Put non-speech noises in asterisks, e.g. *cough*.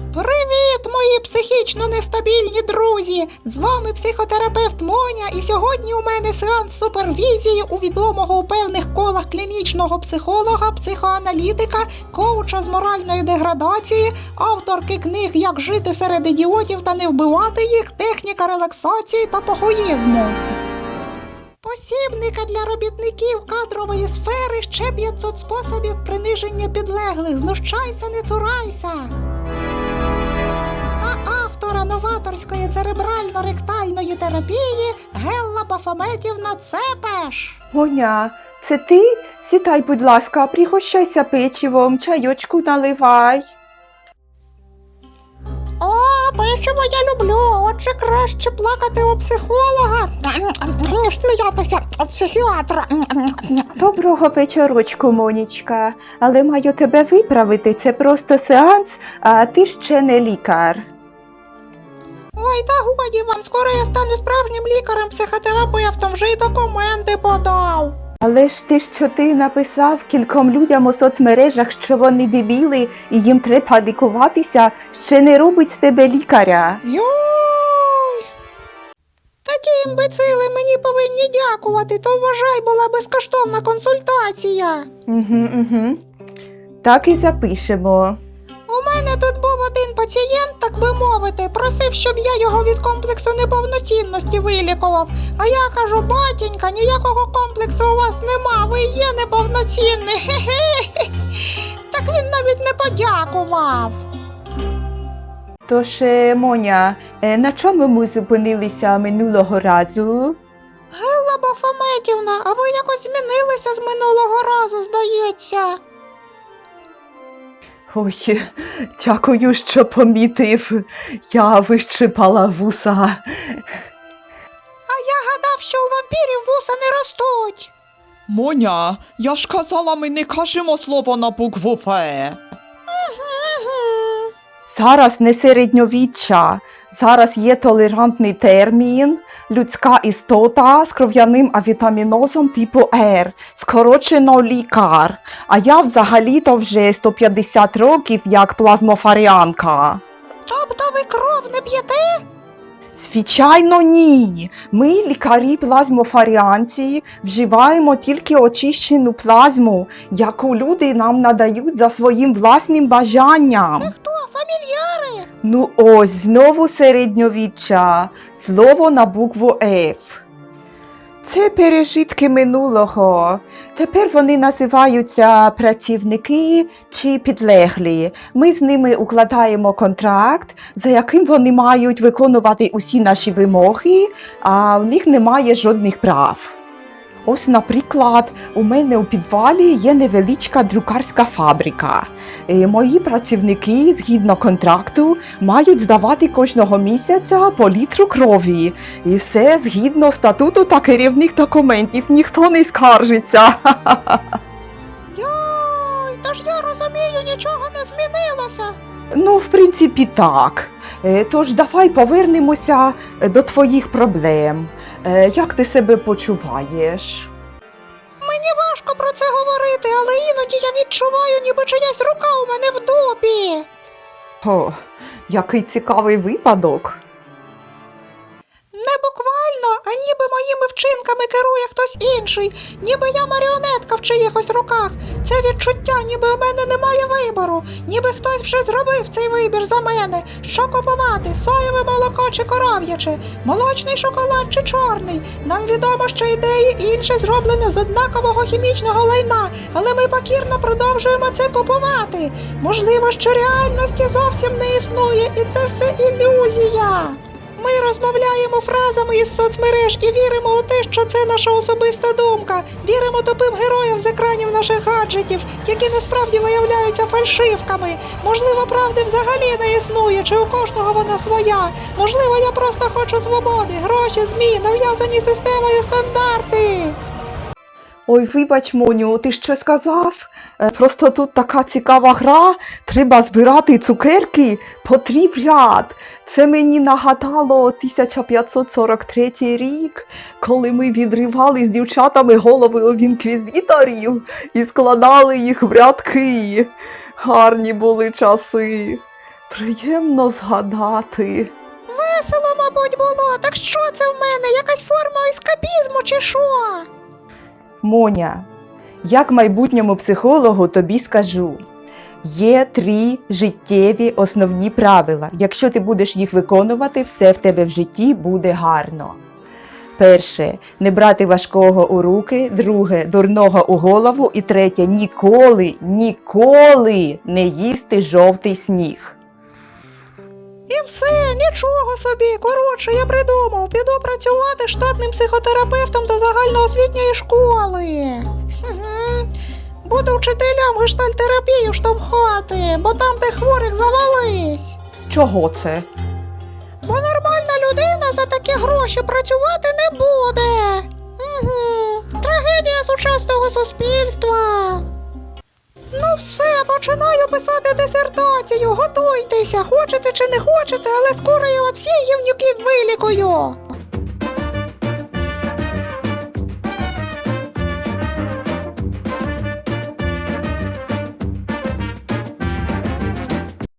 Привіт, мої психічно нестабільні друзі! З вами психотерапевт Моня, і сьогодні у мене сеанс супервізії у відомого у певних колах клінічного психолога, психоаналітика, коуча з моральної деградації, авторки книг Як жити серед ідіотів та не вбивати їх, техніка релаксації та похуїзму. Посібника для робітників кадрової сфери ще 500 способів приниження підлеглих. Знущайся, не цурайся. Автора новаторської церебрально-ректальної терапії Гелла Бафометівна Цепеш. Моня, це ти? Сідай, будь ласка, пригощайся печивом, чайочку наливай. О, печиво я люблю. Отже, краще плакати у психолога, ніж сміятися у психіатра. Доброго вечорочку, Монічка. Але маю тебе виправити. Це просто сеанс, а ти ще не лікар. Та годі вам, скоро я стану справжнім лікарем-психотерапевтом, вже й документи подав. Але ж ти що ти написав кільком людям у соцмережах, що вони дебіли і їм треба лікуватися, ще не робить з тебе лікаря. Йой! Та ті імбецили мені повинні дякувати, то вважай була безкоштовна консультація. Угу, угу. Так і запишемо. У мене тут був один пацієнт, так би мовити, просив, щоб я його від комплексу неповноцінності вилікував. А я кажу, батінька, ніякого комплексу у вас нема, ви є неповноцінний. Хе-хе. *laughs* Так він навіть не подякував. Тож, е, Моня, е, на чому ми зупинилися минулого разу? Гелла Бафометівна, а ви якось змінилися з минулого разу, здається. Ой, дякую, що помітив. Я вищипала вуса. А я гадав, що у вампірів вуса не ростуть. Моня, я ж казала, ми не кажемо слово на букву Ф. Угу. Зараз не середньовіччя. Зараз є толерантний термін, людська істота з кров'яним авітамінозом типу Р, скорочено лікар. А я взагалі-то вже 150 років як плазмофаріанка. Тобто ви кров не п'єте? Звичайно, ні. Ми, лікарі плазмофаріанці, вживаємо тільки очищену плазму, яку люди нам надають за своїм власним бажанням. Це хто? Фамільяри? Ну ось знову середньовіччя, слово на букву F. Це пережитки минулого. Тепер вони називаються працівники чи підлеглі. Ми з ними укладаємо контракт, за яким вони мають виконувати усі наші вимоги, а в них немає жодних прав. Ось, наприклад, у мене у підвалі є невеличка друкарська фабрика. Е, Мої працівники, згідно контракту, мають здавати кожного місяця по літру крові. І все згідно статуту та керівних документів. Ніхто не скаржиться. *laughs* Йой, та ж я розумію, нічого не змінилося. Ну, в принципі, так. Е, Тож давай повернемося е, до твоїх проблем. Е, Як ти себе почуваєш? Мені важко про це говорити, але іноді я відчуваю, ніби чиясь рука у мене в дупі. О, який цікавий випадок. Не буквально, а ніби моїми вчинками керує хтось інший, ніби я маріонетка в чиїхось руках. Це відчуття, ніби у мене немає вибору, ніби хтось вже зробив цей вибір за мене. Що купувати? Соєве молоко чи коров'яче, молочний шоколад чи чорний. Нам відомо, що ідеї інше зроблені з однакового хімічного лайна, але ми покірно продовжуємо це купувати. Можливо, що реальності зовсім не існує, і це все ілюзія. Ми розмовляємо фразами із соцмереж і віримо у те, що це наша особиста думка. Віримо тупим героям з екранів наших гаджетів, які насправді виявляються фальшивками. Можливо, правди взагалі не існує, чи у кожного вона своя. Можливо, я просто хочу свободи, гроші, змі, нав'язані системою стандарти. Ой, вибач, Моню, ти що сказав? Е, Просто тут така цікава гра. Треба збирати цукерки по ряд. Це мені нагадало 1543 рік, коли ми відривали з дівчатами голови у інквізиторів і складали їх в рядки. Гарні були часи. Приємно згадати. Весело, мабуть, було. Так що це в мене? Якась форма ескапізму чи що? Моня, як майбутньому психологу тобі скажу. Є три життєві основні правила. Якщо ти будеш їх виконувати, все в тебе в житті буде гарно. Перше не брати важкого у руки, друге дурного у голову, і третє ніколи, ніколи не їсти жовтий сніг. І все, нічого собі. Коротше, я придумав. Піду працювати штатним психотерапевтом до загальноосвітньої школи. Буду вчителям гештальтерапію штовхати, бо там, де хворих завались. Чого це? Бо нормальна людина за такі гроші працювати не буде. Угу. Трагедія сучасного суспільства. Все, починаю писати дисертацію. Готуйтеся, хочете чи не хочете, але скоро я вас всіх гівнюків вилікую.